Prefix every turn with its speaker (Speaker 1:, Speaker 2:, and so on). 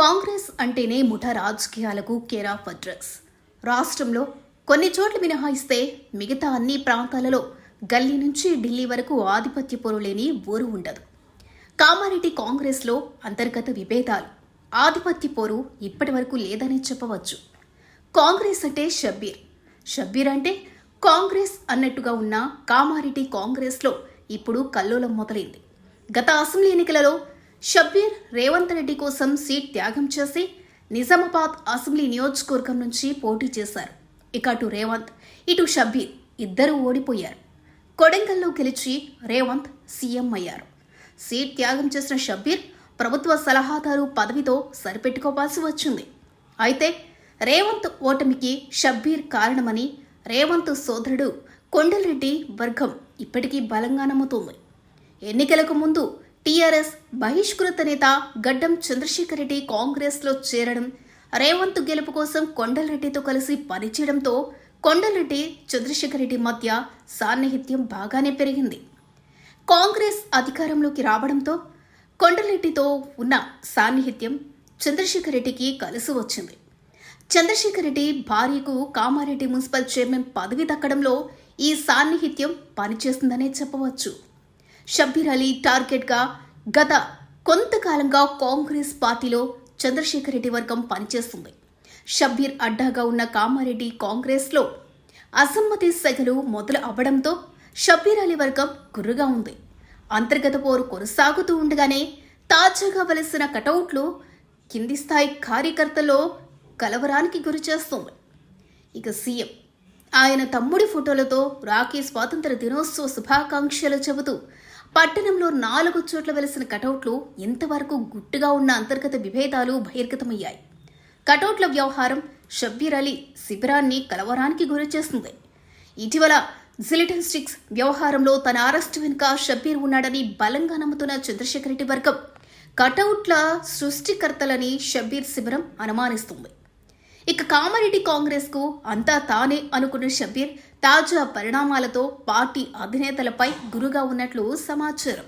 Speaker 1: కాంగ్రెస్ అంటేనే ముఠ రాజకీయాలకు కేరా అడ్రస్ రాష్ట్రంలో కొన్ని చోట్ల మినహాయిస్తే మిగతా అన్ని ప్రాంతాలలో గల్లీ నుంచి ఢిల్లీ వరకు ఆధిపత్య పోరు లేని ఊరు ఉండదు. కామారెడ్డి కాంగ్రెస్లో అంతర్గత విభేదాలు. ఆధిపత్య పోరు ఇప్పటి వరకు లేదని చెప్పవచ్చు. కాంగ్రెస్ అంటే షబ్బీర్. షబ్బీర్ అంటే కాంగ్రెస్ అన్నట్టుగా ఉన్న కామారెడ్డి కాంగ్రెస్లో ఇప్పుడు కల్లోలం మొదలైంది. గత అసెంబ్లీ ఎన్నికలలో షబ్బీర్ రేవంత్ రెడ్డి కోసం సీట్ త్యాగం చేసి నిజామాబాద్ అసెంబ్లీ నియోజకవర్గం నుంచి పోటీ చేశారు. ఇక అటు రేవంత్ ఇటు షబ్బీర్ ఇద్దరూ ఓడిపోయారు. కొడంగల్లో గెలిచి రేవంత్ సీఎం అయ్యారు. సీట్ త్యాగం చేసిన షబ్బీర్ ప్రభుత్వ సలహాదారు పదవితో సరిపెట్టుకోవాల్సి వచ్చింది. అయితే రేవంత్ ఓటమికి షబ్బీర్ కారణమని రేవంత్ సోదరుడు కొండలరెడ్డి వర్గం ఇప్పటికీ బలంగా నమ్ముతోంది. ఎన్నికలకు ముందు టీఆర్ఎస్ బహిష్కృత నేత గడ్డం చంద్రశేఖర్ రెడ్డి కాంగ్రెస్లో చేరడం రేవంత్ గెలుపు కోసం కొండలరెడ్డితో కలిసి పనిచేయడంతో కొండలరెడ్డి చంద్రశేఖర్ రెడ్డి మధ్య సాన్నిహిత్యం బాగానే పెరిగింది. కాంగ్రెస్ అధికారంలోకి రావడంతో కొండలరెడ్డితో ఉన్న సాన్నిహిత్యం చంద్రశేఖర్ రెడ్డికి కలిసి వచ్చింది. చంద్రశేఖర్ రెడ్డి భార్యకు కామారెడ్డి మున్సిపల్ చైర్మన్ పదవి దక్కడంలో ఈ సాన్నిహిత్యం పనిచేస్తుందనే చెప్పవచ్చు. షబ్బీర్ అలీ టార్గెట్గా గత కొంతకాలంగా కాంగ్రెస్ పార్టీలో చంద్రశేఖర్ రెడ్డి వర్గం పనిచేస్తుంది. షబ్బీర్ అడ్డాగా ఉన్న కామారెడ్డి కాంగ్రెస్లో అసమ్మతి సెగలు మొదలు అవ్వడంతో షబ్బీర్ అలీ వర్గం గుర్రుగా ఉంది. అంతర్గత పోరు కొనసాగుతూ ఉండగానే తాజాగా వలసిన కటౌట్లు కింది స్థాయి కార్యకర్తలో కలవరానికి గురి చేస్తుంది. ఇక సీఎం ఆయన తమ్ముడి ఫోటోలతో రాఖీ స్వాతంత్ర దినోత్సవ శుభాకాంక్షలు చెబుతూ పట్టణంలో నాలుగు చోట్ల వెలిసిన కటౌట్లు ఇంతవరకు గుట్టుగా ఉన్న అంతర్గత విభేదాలు బహిర్గతమయ్యాయి. కటౌట్ల వ్యవహారం షబ్బీర్ అలీ శిబిరాన్ని కలవరానికి గురి చేస్తుంది ఇటీవల జిలిటన్ స్టిక్స్ వ్యవహారంలో తన అరెస్టు వెనుక షబ్బీర్ ఉన్నాడని బలంగా నమ్ముతున్న చంద్రశేఖర్ రెడ్డి వర్గం కటౌట్ల సృష్టికర్తలని షబ్బీర్ శిబిరం అనుమానిస్తుంది. ఇక కామారెడ్డి కాంగ్రెస్కు అంతా తానే అనుకున్న షబ్బీర్ తాజా పరిణామాలతో పార్టీ అధినేతలపై గురుగా ఉన్నట్లు సమాచారం.